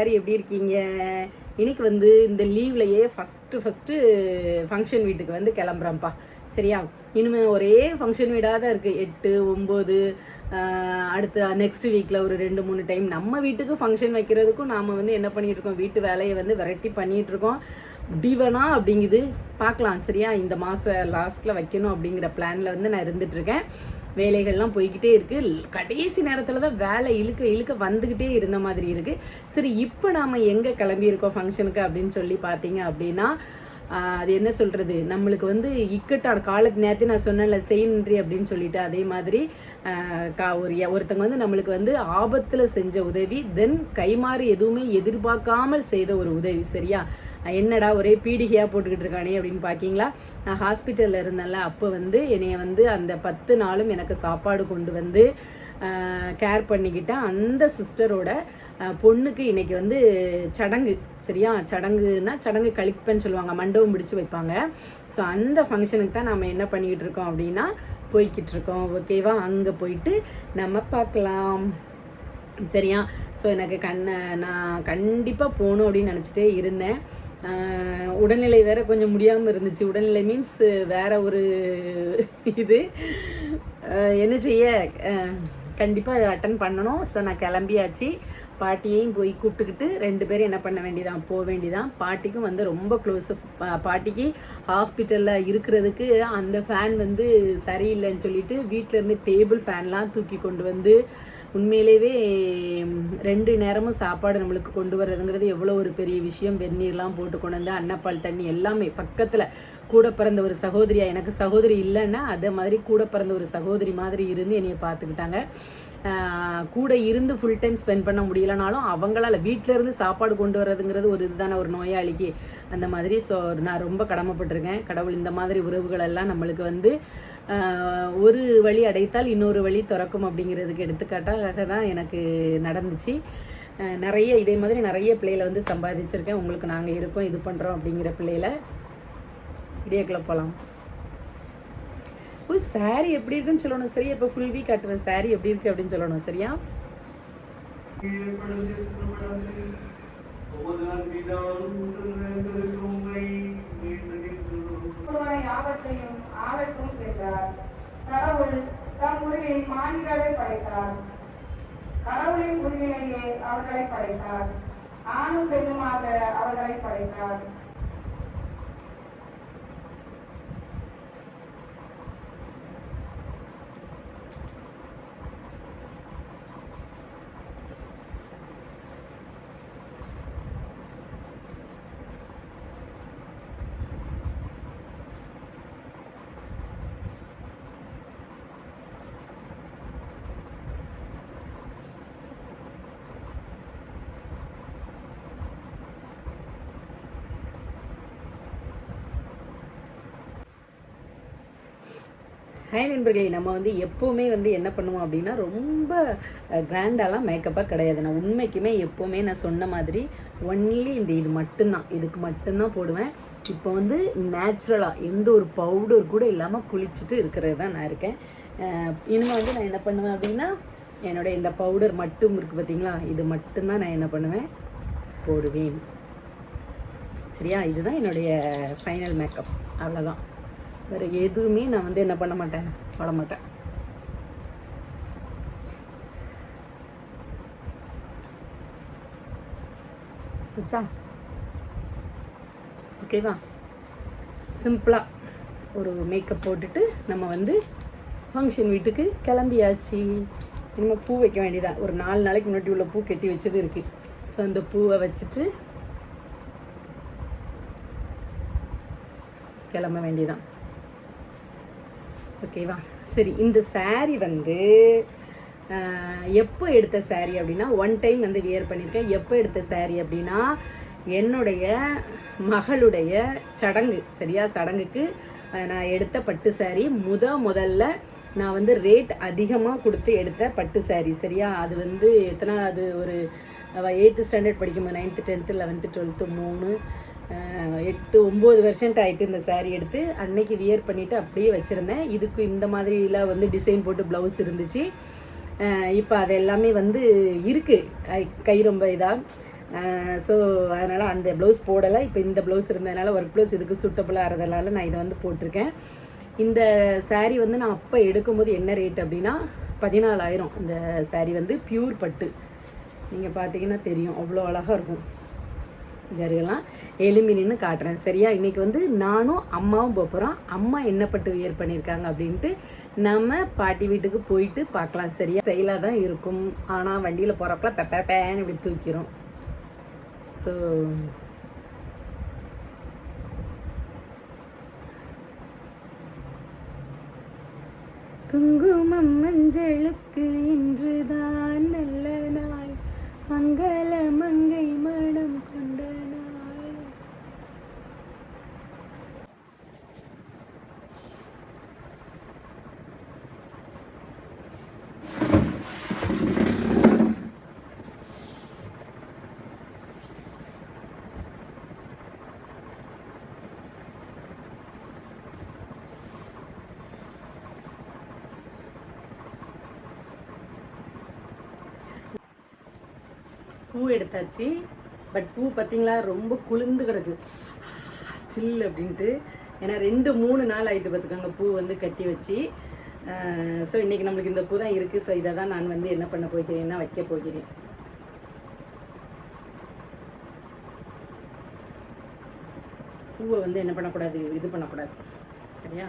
எல்லாரும் எப்படி இருக்கீங்க? இன்னைக்கு வந்து இந்த லீவ்லையே ஃபஸ்ட்டு ஃபஸ்ட்டு ஃபங்க்ஷன் வீட்டுக்கு வந்து கிளம்புறேன்ப்பா. சரியா? இனிமேல் ஒரே ஃபங்க்ஷன் வீடாக தான் இருக்குது எட்டு ஒம்பது அடுத்து நெக்ஸ்ட் வீக்கில் ஒரு ரெண்டு மூணு டைம் நம்ம வீட்டுக்கு ஃபங்க்ஷன் வைக்கிறதுக்கும் நாம் வந்து என்ன பண்ணிட்டு இருக்கோம்? வீட்டு வேலையை வந்து வெரைட்டி பண்ணிகிட்ருக்கோம் டிவனா அப்படிங்குது. பார்க்கலாம். சரியா? இந்த மாதம் லாஸ்ட்டில் வைக்கணும் அப்படிங்கிற பிளானில் வந்து நான் இருந்துகிட்ருக்கேன் வேலைகள்லாம் போய்கிட்டே இருக்குது கடைசி நேரத்தில் தான் வேலை இழுக்க இழுக்க வந்துக்கிட்டே இருந்த மாதிரி இருக்குது சரி இப்போ நாம் எங்கே கிளம்பியிருக்கோம் ஃபங்க்ஷனுக்கு அப்படின்னு சொல்லி பார்த்தீங்க அப்படின்னா அது என்ன சொல்கிறது நம்மளுக்கு வந்து இக்கட்டான காலத்து நேரத்தை நான் சொன்னேன்ல செய்யின்றி அப்படின்னு சொல்லிட்டு அதே மாதிரி கா ஒரு ஒருத்தங்க வந்து நம்மளுக்கு வந்து ஆபத்தில் செஞ்ச உதவி தென் கைமாறு எதுவுமே எதிர்பார்க்காமல் செய்த ஒரு உதவி சரியா? என்னடா ஒரே பீடிகையாக போட்டுக்கிட்டு இருக்கானே அப்படின்னு பார்க்கிங்களா நான் ஹாஸ்பிட்டலில் இருந்தேன்ல அப்போ வந்து என்னைய வந்து அந்த பத்து நாளும் எனக்கு சாப்பாடு கொண்டு வந்து கேர் பண்ணிக்கிட்ட அந்த சிஸ்டரோட பொண்ணுக்கு இன்றைக்கி வந்து சடங்கு சரியா? சடங்குன்னா சடங்கு கழிப்பேன்னு சொல்லுவாங்க மண்டபம் பிடிச்சி வைப்பாங்க. ஸோ அந்த ஃபங்க்ஷனுக்கு தான் நம்ம என்ன பண்ணிக்கிட்டு இருக்கோம் அப்படின்னா போய்கிட்டு இருக்கோம். ஓகேவா அங்கே போயிட்டு நம்ம பார்க்கலாம். சரியா? ஸோ எனக்கு கண்ணை நான் கண்டிப்பாக போகணும் அப்படின்னு நினச்சிட்டே இருந்தேன். உடல்நிலை வேற கொஞ்சம் முடியாமல் இருந்துச்சு. உடல்நிலை மீன்ஸ் வேற ஒரு இது. என்ன செய்ய? கண்டிப்பாக அட்டன் பண்ணணும். ஸோ நான் கிளம்பியாச்சு. பாட்டியையும் போய் கூப்பிட்டுக்கிட்டு ரெண்டு பேரும் என்ன பண்ண வேண்டியதான் போக வேண்டியதான் பாட்டிக்கும் வந்து ரொம்ப க்ளோஸ் பாட்டிக்கு ஹாஸ்பிட்டலில் இருக்கிறதுக்கு அந்த ஃபேன் வந்து சரியில்லைன்னு சொல்லிட்டு வீட்டில் இருந்து டேபிள் ஃபேன்லாம் தூக்கி கொண்டு வந்து உண்மையிலேயே ரெண்டு நேரமும் சாப்பாடு நம்மளுக்கு கொண்டு வர்றதுங்கிறது எவ்வளோ ஒரு பெரிய விஷயம். வெந்நீர்லாம் போட்டு கொண்டு வந்து அன்னப்பால் தண்ணி எல்லாமே பக்கத்தில் கூட பிறந்த ஒரு சகோதரியா எனக்கு சகோதரி இல்லைன்னா அதே மாதிரி கூட பிறந்த ஒரு சகோதரி மாதிரி இருந்து என்னைய பார்த்துக்கிட்டாங்க. கூட இருந்து ஃபுல் டைம் ஸ்பெண்ட் பண்ண முடியலனாலும் அவங்களால வீட்டிலேருந்து சாப்பாடு கொண்டு வர்றதுங்கிறது ஒரு இதுதானே ஒரு நோயாளிக்கு. அந்த மாதிரி ஸோ நான் ரொம்ப கடமைப்பட்டிருக்கேன். கடவுள் இந்த மாதிரி உறவுகள் எல்லாம் நம்மளுக்கு வந்து ஒரு வழி அடைத்தால் இன்னொரு வழி திறக்கும் அப்படிங்கிறதுக்கு எடுத்துக்காட்டாக தான் எனக்கு நடந்துச்சு. நிறைய இதே மாதிரி நிறைய பிள்ளைகளை வந்து சம்பாதிச்சிருக்கேன். உங்களுக்கு நாங்கள் இருக்கோம் இது பண்ணுறோம் அப்படிங்கிற பிள்ளைகளை இடியக்கில் போகலாம் ஓ சாரி எப்படி இருக்குன்னு சொல்லணும். சரியா இப்போ ஃபுல் வீக் காட்டுவேன். சாரி எப்படி இருக்கு அப்படின்னு சொல்லணும். சரியா? ஒருவரை யாவற்றையும் ஆளட்டும் கடவுள் தம் உருவின் மான்களை படைத்தார். கடவுளின் உருவினையே அவர்களை படைத்தார். ஆணும் பெண்ணுமாக அவர்களை படைத்தார். ஹாய் நண்பர்களே நம்ம வந்து எப்போவுமே வந்து என்ன பண்ணுவோம் அப்படின்னா ரொம்ப கிராண்டாலாம் மேக்கப்பாக கிடையாது. நான் உண்மைக்குமே எப்போவுமே நான் சொன்ன மாதிரி ஒன்லி இந்த இது மட்டும்தான். இதுக்கு மட்டும்தான் போடுவேன். இப்போ வந்து நேச்சுரலாக எந்த ஒரு பவுடர் கூட இல்லாமல் குளிச்சுட்டு இருக்கிறது தான் நான் இருக்கேன். இனிமேல் வந்து நான் என்ன பண்ணுவேன் அப்படின்னா என்னோடய இந்த பவுடர் மட்டும் இருக்குது பார்த்தீங்களா இது மட்டும்தான் நான் என்ன பண்ணுவேன் போடுவேன். சரியா? இதுதான் என்னுடைய ஃபைனல் மேக்கப் அவ்வளோதான் வேறு எதுவுமே நான் வந்து என்ன பண்ண மாட்டேன்? போட மாட்டேன். ஓகேவா சிம்பிளாக ஒரு மேக்கப் போட்டுட்டு நம்ம வந்து ஃபங்க்ஷன் வீட்டுக்கு கிளம்பியாச்சு. நம்ம பூ வைக்க வேண்டியதான் ஒரு நாலு நாளைக்கு முன்னாடி உள்ள பூ கட்டி வச்சது இருக்குது ஸோ அந்த பூவை வச்சுட்டு கிளம்ப வேண்டியதான் ஓகேவா சரி இந்த saree வந்து எப்போ எடுத்த saree அப்படின்னா ஒன் டைம் வந்து வியர் பண்ணியிருக்கேன் எப்போ எடுத்த saree அப்படின்னா என்னுடைய மகளுடைய சடங்கு சரியா? சடங்குக்கு நான் எடுத்த பட்டு saree. முத முதல்ல நான் வந்து ரேட் அதிகமாக கொடுத்து எடுத்த பட்டு saree சரியா? அது வந்து எத்தனை அது ஒரு எயித்து ஸ்டாண்டர்ட் படிக்கும்போது நைன்த்து டென்த்து லெவன்த்து டுவெல்த்து மூணு எட்டு ஒம்பது வருஷன்ட் ஆகிட்டு இந்த சேரீ எடுத்து அன்னைக்கு வியர் பண்ணிவிட்டு அப்படியே வச்சுருந்தேன். இதுக்கு இந்த மாதிரிலாம் வந்து டிசைன் போட்டு ப்ளவுஸ் இருந்துச்சு. இப்போ அது எல்லாமே வந்து இருக்குது கை ரொம்ப இதாக ஸோ அதனால் அந்த ப்ளவுஸ் போடலை. இப்போ இந்த ப்ளவுஸ் இருந்ததுனால ஒர்க் ப்ளவுஸ் இதுக்கு சூட்டபுளாக இருந்ததுனால நான் இதை வந்து போட்டிருக்கேன். இந்த சாரீ வந்து நான் அப்போ எடுக்கும்போது என்ன ரேட் அப்படின்னா பதினாலாயிரம். இந்த சாரீ வந்து பியூர் பட்டு. நீங்கள் பார்த்தீங்கன்னா தெரியும். அவ்வளோ அழகாக இருக்கும். ஜரியெல்லாம் எலுமினின்னு நின்று காட்டுறேன். சரியா? இன்னைக்கு வந்து நானும் அம்மாவும் போக போகிறோம் அம்மா என்ன பட்டு வியர் பண்ணியிருக்காங்க அப்படின்ட்டு நம்ம பாட்டி வீட்டுக்கு போயிட்டு பார்க்கலாம். சரியா? ஸ்டைலாக தான் இருக்கும். ஆனால் வண்டியில் போகிறப்ப பெப்ப பேன்னு இப்படி தூக்கிறோம் ஸோ குங்குமம் மஞ்சளுக்கு இன்றுதான் நல்ல நாள். மங்கள மங்கை மனம் கொண்ட நாள் பூ எடுத்தாச்சு. பட் பூ பார்த்தீங்களா ரொம்ப குளிர்ந்து கிடக்கு. சில் அப்படின்ட்டு. ஏன்னா ரெண்டு மூணு நாள் ஆயிட்டு பார்த்துக்கோங்க பூ வந்து கட்டி வச்சு. ஸோ இன்னைக்கு நம்மளுக்கு இந்த பூ தான் இருக்குது ஸோ இதை தான் நான் வந்து என்ன பண்ண போகிறேன்னா வைக்க போகிறேன். பூவை வந்து என்ன பண்ணக்கூடாது? இது பண்ணக்கூடாது. சரியா?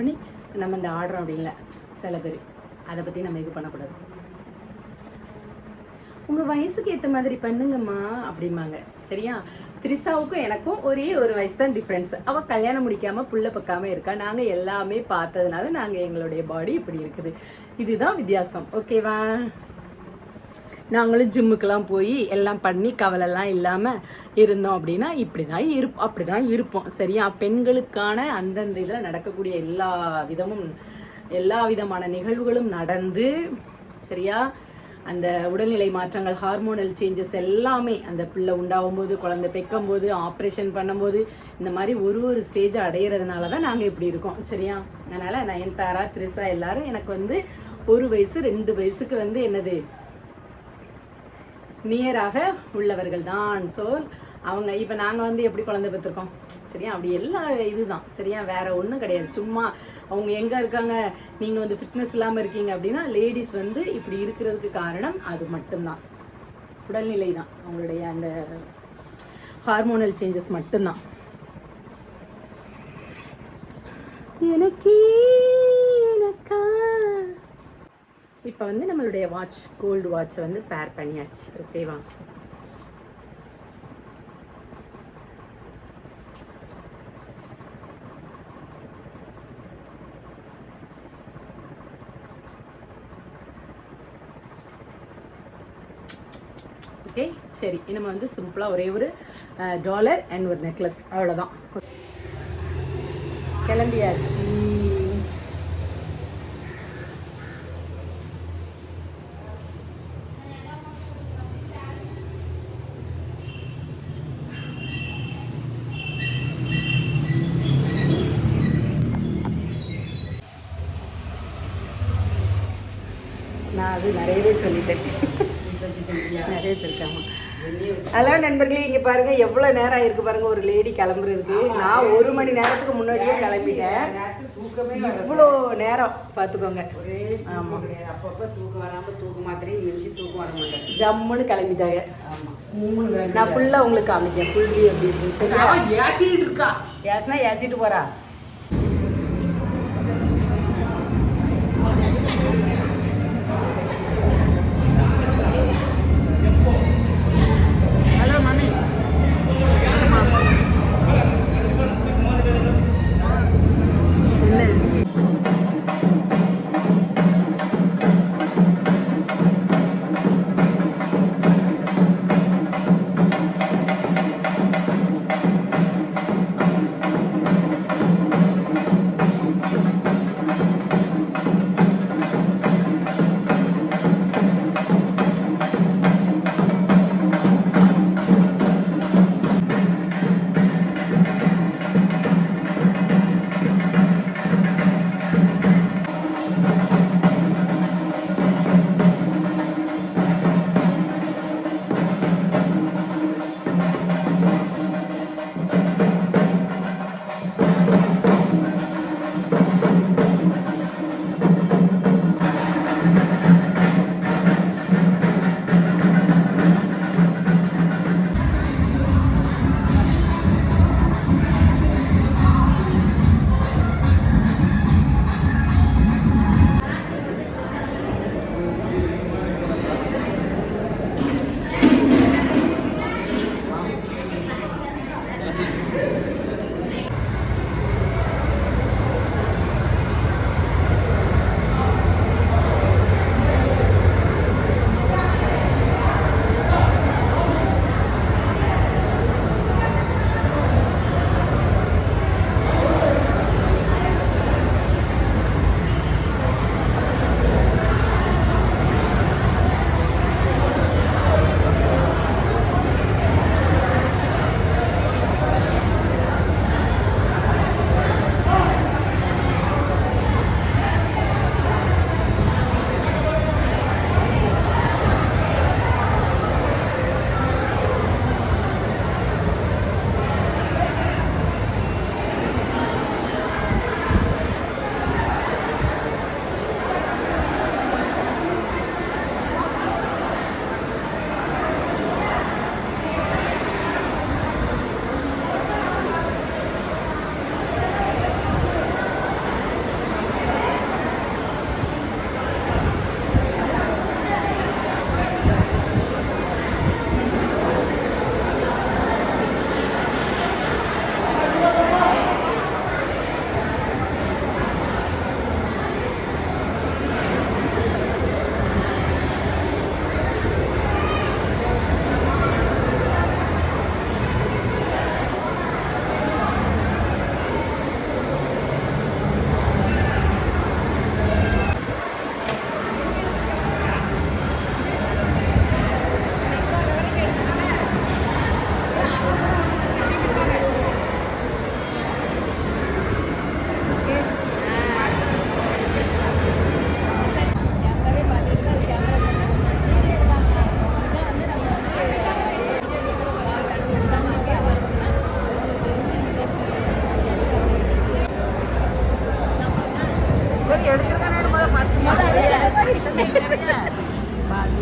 பண்ணி நம்ம இந்த ஆடுறோம் அப்படின்ல சில பேர் அதை பற்றி நம்ம இது பண்ணக்கூடாது. உங்கள் வயசுக்கு ஏற்ற மாதிரி பண்ணுங்கம்மா அப்படிம்பாங்க. சரியா? த்ரிஷாவுக்கும் எனக்கும் ஒரே ஒரு வயசு தான் டிஃப்ரென்ஸ் அவள் கல்யாணம் முடிக்காமல் புள்ள பக்காமல் இருக்கா? நாங்கள் எல்லாமே பார்த்ததுனால நாங்கள் எங்களுடைய பாடி இப்படி இருக்குது. இதுதான் வித்தியாசம். ஓகேவா நாங்களும் ஜிம்முக்கெல்லாம் போய் எல்லாம் பண்ணி கவலைலாம் இல்லாமல் இருந்தோம் அப்படின்னா இப்படி தான் இருப் அப்படி தான் இருப்போம். சரியா? பெண்களுக்கான அந்தந்த இதில் நடக்கக்கூடிய எல்லா விதமும் எல்லா விதமான நிகழ்வுகளும் நடந்து சரியா? அந்த உடல்நிலை மாற்றங்கள் ஹார்மோனல் சேஞ்சஸ் எல்லாமே அந்த பிள்ளை உண்டாகும் போது குழந்தை பெக்கும் போது ஆப்ரேஷன் பண்ணும்போது இந்த மாதிரி ஒரு ஒரு ஸ்டேஜ் அடையிறதுனால தான் நாங்கள் இப்படி இருக்கோம். சரியா? அதனால் நயன்தாரா த்ரிஷா எல்லாரும் எனக்கு வந்து ஒரு வயசு ரெண்டு வயசுக்கு வந்து என்னது நியராக உள்ளவர்கள் தான் ஸோ அவங்க இப்போ நாங்கள் வந்து எப்படி குழந்தை பெற்றிருக்கோம்? சரியா? அப்படி எல்லா இதுதான். சரியா? வேற ஒன்றும் கிடையாது. சும்மா அவங்க எங்கே இருக்காங்க? நீங்கள் வந்து ஃபிட்னஸ் இல்லாமல் இருக்கீங்க அப்படின்னா லேடிஸ் வந்து இப்படி இருக்கிறதுக்கு காரணம் அது மட்டும்தான். உடல்நிலை தான். அவங்களுடைய அந்த ஹார்மோனல் சேஞ்சஸ் மட்டும்தான். எனக்கே எனக்கா இப்போ வந்து நம்மளுடைய வாட்ச் கோல்டு வாட்சை வந்து பேர் பண்ணியாச்சு. ஓகேவா ஓகே சரி. நம்ம வந்து சிம்பிளாக ஒரே ஒரு டாலர் அண்ட் ஒரு நெக்லஸ் அவ்வளோதான் கிளம்பியாச்சு நான் அது நிறையவே சொல்லிட்டேன் நிறைய சொல்லிட்டேன் ஹலோ நண்பர்களே இங்கே பாருங்க எவ்வளோ நேரம் ஆயிருக்கு பாருங்க ஒரு லேடி கிளம்புறதுக்கு. நான் ஒரு மணி நேரத்துக்கு முன்னாடியே கிளம்பிட்டேன். இவ்வளோ நேரம் பார்த்துக்கோங்க. ஆமாம் அப்பப்போ தூக்கம் வராம தூக்க மாத்திரையும் மிஞ்சி தூக்கம் வர மாட்டேன் ஜம்முன்னு கிளம்பிட்டாங்க. நான் ஃபுல்லாக உங்களுக்கு காமிக்கேன் ஃபுல் வியூ எப்படி ஏசிட்டு இருக்கா? ஏசுனா ஏசிட்டு போறா.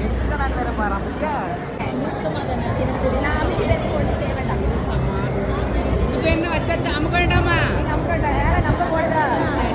എടുക്കണം വരെ പറയാൻ പറ്റിയ ഇപ്പൊ എന്ന് വച്ചാ നമുക്ക് വേണ്ടാമാ നമുക്ക് വേണ്ട നമ്പർ കൊടുക്കാം